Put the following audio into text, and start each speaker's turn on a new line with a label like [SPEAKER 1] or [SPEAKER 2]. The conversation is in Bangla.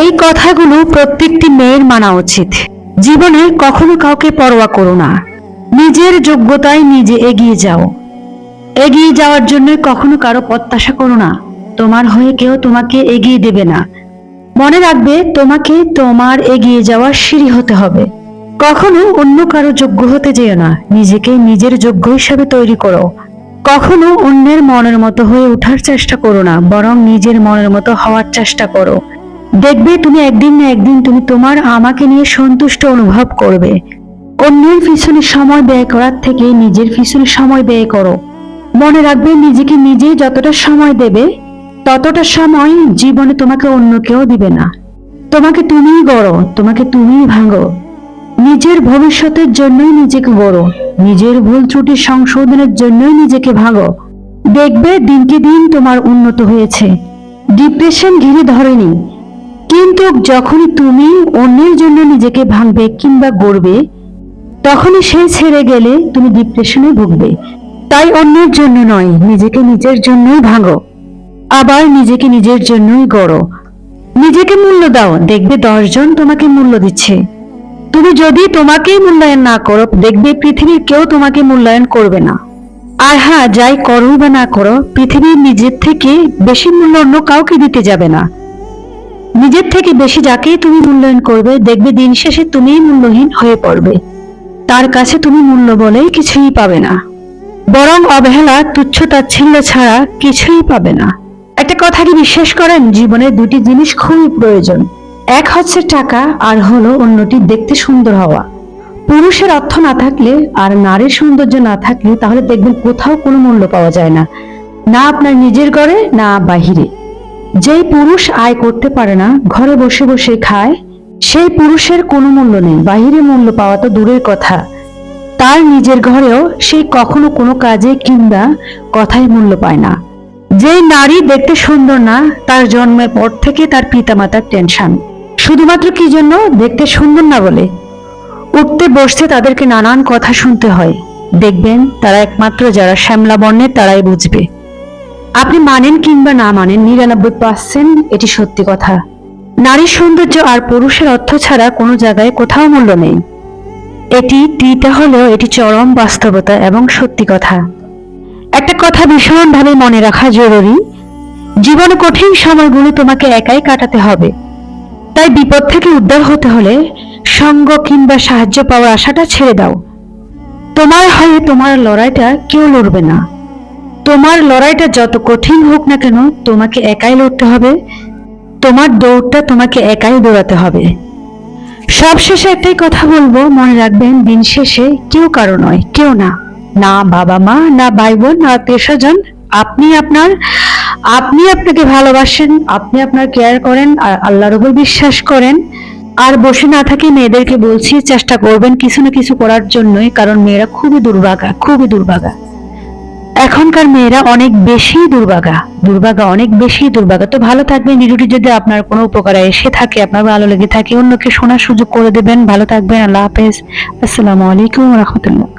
[SPEAKER 1] এই কথাগুলো প্রত্যেকটি মেয়ের মানা উচিত। জীবনে কখনো কাউকে পরোয়া করো না। নিজের যোগ্যতায় নিজে এগিয়ে যাও। এগিয়ে যাওয়ার জন্য কখনো কারও প্রত্যাশা করো না। তোমার হয়ে কেউ তোমাকে এগিয়ে দেবে না। মনে রাখবে, তোমাকে তোমার এগিয়ে যাওয়ার সিঁড়ি হতে হবে। কখনো অন্য কারও যোগ্য হতে যেও না। নিজেকে নিজের যোগ্য হিসাবে তৈরি করো। কখনো অন্যের মনের মতো হয়ে ওঠার চেষ্টা করো না, বরং নিজের মনের মতো হওয়ার চেষ্টা করো। দেখবে তুমি একদিন না একদিন তুমি তোমার আমাকে নিয়ে সন্তুষ্ট অনুভব করবে। অন্যের পিছনে সময় ব্যয় করার থেকে নিজের পিছনে সময় ব্যয় করো। মনে রাখবে নিজেকে নিজে যতটা সময় দেবে, ততটা সময় জীবনে তোমাকে অন্য কেউ দিবে না। তোমাকে তুমিই গড়ো, তোমাকে তুমিই ভাঙো। নিজের ভবিষ্যতের জন্যই নিজেকে গড়ো, নিজের ভুল ত্রুটি সংশোধনের জন্যই নিজেকে ভাঙো। দেখবে দিনকে দিন তোমার উন্নত হয়েছে। ডিপ্রেশন ঘিরে ধরেনি কিন্তু যখনই তুমি অন্যের জন্য নিজেকে ভাঙবে কিংবা গড়বে, তখনই সে ছেড়ে গেলে তুমি ডিপ্রেশনে ভুগবে। তাই অন্যের জন্য নয়, নিজেকে নিজের জন্যই ভাঙো। আবার নিজেকে নিজের জন্যই গড়ো। নিজেকে মূল্য দাও, দেখবে দশজন তোমাকে মূল্য দিচ্ছে। তুমি যদি তোমাকেই মূল্যায়ন না করো, দেখবে পৃথিবীর কেউ তোমাকে মূল্যায়ন করবে না। আর হ্যাঁ যাই করো বা না করো পৃথিবীর নিজের থেকে বেশি মূল্য অন্য কাউকে দিতে যাবে না। নিজের থেকে বেশি যাকেই তুমি মূল্যায়ন করবে, দেখবে দিন শেষে তুমিই মূল্যহীন হয়ে পড়বে। তার কাছে তুমি মূল্য বলেই কিছুই পাবে না। বরং অবহেলা, তুচ্ছ তাচ্ছিল্য ছাড়া কিছুই পাবে না। একটা কথা কি বিশ্বাস করেন? জীবনে দুটি জিনিস খুবই প্রয়োজন। এক হচ্ছে টাকা, আর হলো অন্যটি দেখতে সুন্দর হওয়া। পুরুষের অর্থ না থাকলে আর নারীর সৌন্দর্য না থাকলে তাহলে দেখবেন কোথাও কোনো মূল্য পাওয়া যায় না। না আপনার নিজের ঘরে, না বাহিরে। যেই পুরুষ আয় করতে পারে না, ঘরে বসে বসে খায়, সেই পুরুষের কোনো মূল্য নেই। বাহিরে মূল্য পাওয়া তো দূরের কথা। তার নিজের ঘরেও সেই কখনো কোনো কাজে কিংবা কথায় মূল্য পায় না। যেই নারী দেখতে সুন্দর না, তার জন্মের পর থেকে তার পিতামাতার টেনশন। শুধুমাত্র কি জন্য? দেখতে সুন্দর না বলে। উঠতে বসতে তাদেরকে নানান কথা শুনতে হয়। দেখবেন, তারা একমাত্র যারা শ্যামলা বর্ণের, তারাই বুঝবে। আপনি মানেন কিংবা না মানেন, নিরানব্বই পার্সেন্ট এটি সত্যি কথা। নারীর সৌন্দর্য আর পুরুষের অর্থ ছাড়া কোনো জায়গায় কোথাও মূল্য নেই। এটি টিটা হলেও এটি চরম বাস্তবতা এবং সত্যি কথা। একটা কথা ভীষণভাবে মনে রাখা জরুরি, জীবনে কঠিন সময়গুলো তোমাকে একাই কাটাতে হবে। তাই বিপদ থেকে উদ্ধার হতে হলে সঙ্গ কিংবা সাহায্য পাওয়ার আশাটা ছেড়ে দাও। তোমার হয়ে তোমার লড়াইটা কেউ লড়বে না। তোমার লড়াইটা যত কঠিন হোক না কেন, তোমাকে একাই লড়তে হবে। তোমার দৌড়টা তোমাকে একাই দৌড়াতে হবে। সবশেষে একটাই কথা বলব, মনে রাখবেন, দিন শেষে কেউ কারও নয়, কেউ না। না বাবা মা, না ভাই বোন না আত্মীয়স্বজন আপনি আপনার, আপনি আপনাকে ভালোবাসেন, আপনি আপনার কেয়ার করেন, আর আল্লাহর উপর বিশ্বাস করেন। আর বসে না থাকি মেয়েদেরকে বলছি, চেষ্টা করবেন কিছু না কিছু করার জন্যই, কারণ মেয়েরা খুবই দুর্ভাগা খুবই দুর্ভাগা। এখনকার মেয়েরা অনেক বেশি দুর্বাগা দুর্বাগা অনেক বেশি দুর্বাগা তো ভালো থাকবেন, ভিডিওটি যদি আপনার কোনো উপকারে এসে থাকে, আপনার ভালো লেগে থাকে, অন্যকে শোনার সুযোগ করে দেবেন। ভালো থাকবেন, আল্লাহ হাফেজ। আসসালামু আলাইকুম রহমতুল্লাহ।